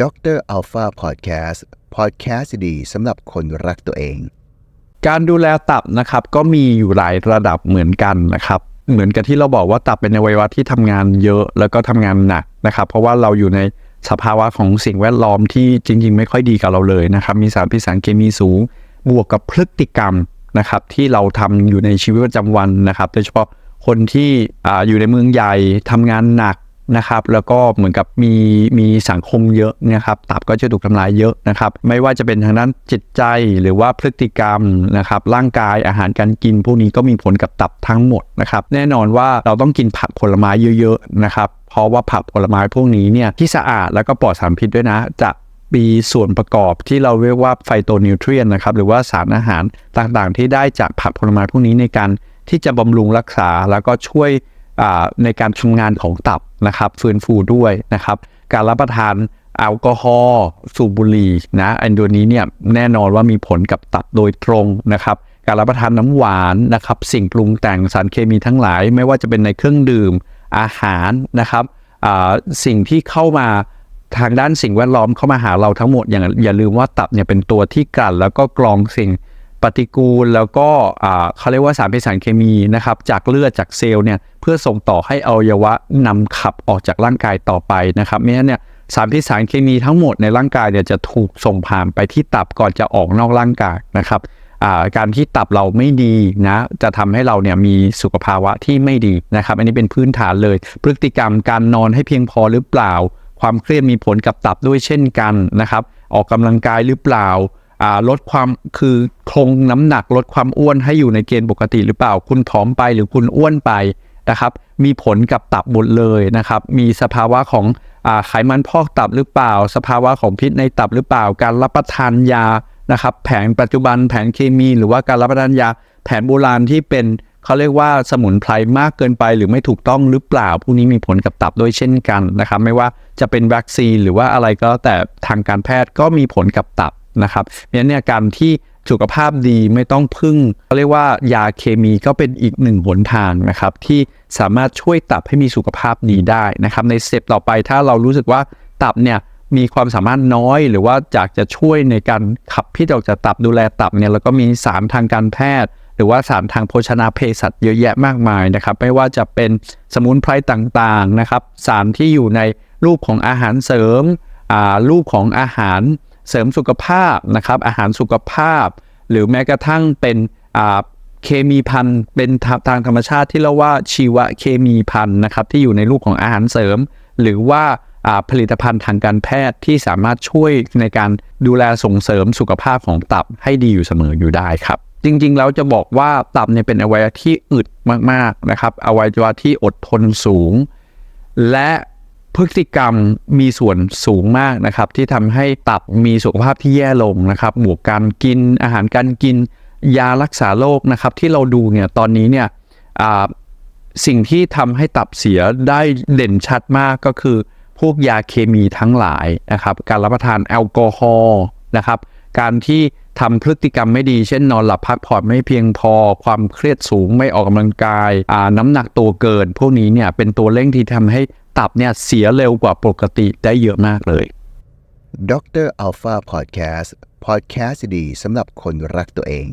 ดรอัลฟาพอดแคสต์พอดแคสต์ดีสำหรับคนรักตัวเอง การดูแลตับนะครับก็มีอยู่หลายระดับเหมือนกันนะครับ เหมือนกับที่เราบอกว่าตับเป็นอวัยวะที่ทำงานเยอะแล้วก็ทำงานหนักนะครับ เพราะว่าเราอยู่ในสภาวะของสิ่งแวดล้อมที่จริง ๆ ไม่ค่อยดีกับเราเลยนะครับ มีสารพิษสารเคมีสูง บวกกับพฤติกรรมนะครับที่เราทำอยู่ในชีวิตประจำวันนะครับ โดยเฉพาะคนที่ออยู่ในเมืองใหญ่ทำงานหนัก นะครับ แล้วก็เหมือนกับมีมีสังคมเยอะนะครับ ตับก็จะถูกทำลายเยอะนะครับ ไม่ว่าจะเป็นทางด้านจิตใจหรือว่าพฤติกรรมนะครับ ร่างกายอาหารการกินพวกนี้ก็มีผลกับตับทั้งหมดนะครับ แน่นอนว่าเราต้องกินผักผลไม้เยอะๆนะครับ เพราะว่าผักผลไม้พวกนี้เนี่ยที่สะอาดแล้วก็ปลอดสารพิษด้วยนะ จะมีส่วนประกอบที่เราเรียกว่าไฟโตนิวเทรียนนะครับ หรือว่าสารอาหารต่างๆ ที่ได้จากผักผลไม้พวกนี้ในการที่จะบำรุงรักษาแล้วก็ช่วยในการทำงานของตับ นะครับฟื้นฟูด้วยนะครับ การรับประทานแอลกอฮอล์สูบบุหรี่นะอันตัวนี้เนี่ยแน่นอนว่ามีผลกับตับโดยตรงนะครับ การรับประทานน้ำหวานนะครับ สิ่งปรุงแต่งสารเคมีทั้งหลาย ไม่ว่าจะเป็นในเครื่องดื่มอาหารนะครับสิ่งที่เข้ามาทางด้านสิ่งแวดล้อมเข้ามาหาเราทั้งหมดอย่างอย่าลืมว่าตับเนี่ยเป็นตัวที่กลั่นแล้วก็กรองสิ่ง ปฏิกูลแล้วก็เขาเรียกว่าสารพิษสารเคมีนะครับจากเลือดจากเซลล์เนี่ยเพื่อส่งต่อให้อวัยวะนำขับออกจากร่างกายต่อไปนะครับไม่งั้นเนี่ยสารพิษสารเคมีทั้งหมดในร่างกายเนี่ยจะถูกส่งผ่านไปที่ตับก่อนจะออกนอกร่างกายนะครับาการที่ตับเราไม่ดีนะจะทำให้เราเนี่ยมีสุขภาวะที่ไม่ดีนะครับ อันนี้เป็นพื้นฐานเลย พฤติกรรมการนอนให้เพียงพอหรือเปล่า ความเครียดมีผลกับตับด้วยเช่นกันนะครับ ออกกำลังกายหรือเปล่า ลดความคือคงน้ำหนักลดความอ้วนให้อยู่ในเกณฑ์ปกติหรือเปล่า คุณผอมไปหรือคุณอ้วนไปนะครับ มีผลกับตับหมดเลยนะครับ มีสภาวะของไขมันพอกตับหรือเปล่า สภาวะของพิษในตับหรือเปล่า การรับประทานยานะครับ แผนปัจจุบันแผนเคมี หรือว่าการรับประทานยาแผนโบราณที่เป็นเขาเรียกว่าสมุนไพรมากเกินไปหรือไม่ถูกต้องหรือเปล่า พวกนี้มีผลกับตับด้วยเช่นกันนะครับ ไม่ว่าจะเป็นวัคซีนหรือว่าอะไรก็แล้วแต่ทางการแพทย์ก็มีผลกับตับ นะครับเนั้นเนี่ยการที่สุขภาพดีไม่ต้องพึ่งเขาเรียกว่ายาเคมีก็เป็นอีกหนึ่งหนทางนะครับที่สามารถช่วยตับให้มีสุขภาพดีได้นะครับในสเต็ปต่อไปถ้าเรารู้สึกว่าตับเนี่ยมีความสามารถน้อย หรือว่าอยากจะช่วยในการขับพิษออกจากตับดูแลตับเนี่ยแล้วก็มีสารทางการแพทย์ หรือว่าสารทางโภชนาเภสัชเยอะแยะมากมายนะครับไม่ว่าจะเป็นสมุนไพรต่างๆนะครับสารที่อยู่ในรูปของอาหารเสริมรูปของอาหาร เสริมสุขภาพนะครับอาหารสุขภาพ หรือแม้กระทั่งเป็นเคมีพันธุ์เป็นทางธรรมชาติที่เรียกว่าชีวเคมีพันธุ์นะครับที่อยู่ในรูปของอาหารเสริม หรือว่าอ่าผลิตภัณฑ์ทางการแพทย์ที่สามารถช่วยในการดูแลส่งเสริมสุขภาพของตับให้ดีอยู่เสมออยู่ได้ครับ จริงๆแล้วจะบอกว่าตับเนี่ยเป็นอวัยวะที่อึดมากๆนะครับอวัยวะที่อดทนสูง และ พฤติกรรมมีส่วนสูงมากนะครับ ที่ทำให้ตับมีสุขภาพที่แย่ลงนะครับบวกการกินอาหารการกินยารักษาโรคนะครับที่เราดูเนี่ยตอนนี้เนี่ยสิ่งที่ทำให้ตับเสียได้เด่นชัดมากก็คือ พวกยาเคมีทั้งหลายนะครับ การรับประทานแอลกอฮอล์นะครับ การที่ทำพฤติกรรมไม่ดี เช่นนอนหลับพักผ่อนไม่เพียงพอ ความเครียดสูงไม่ออกกำลังกาย น้ำหนักตัวเกิน พวกนี้เนี่ยเป็นตัวเร่งที่ทำให้ ตับเนี่ยเสียเร็วกว่าปกติได้เยอะมากเลยดรอัลฟาพอดแคสต์พอดแคสต์ดีสำหรับคนรักตัวเอง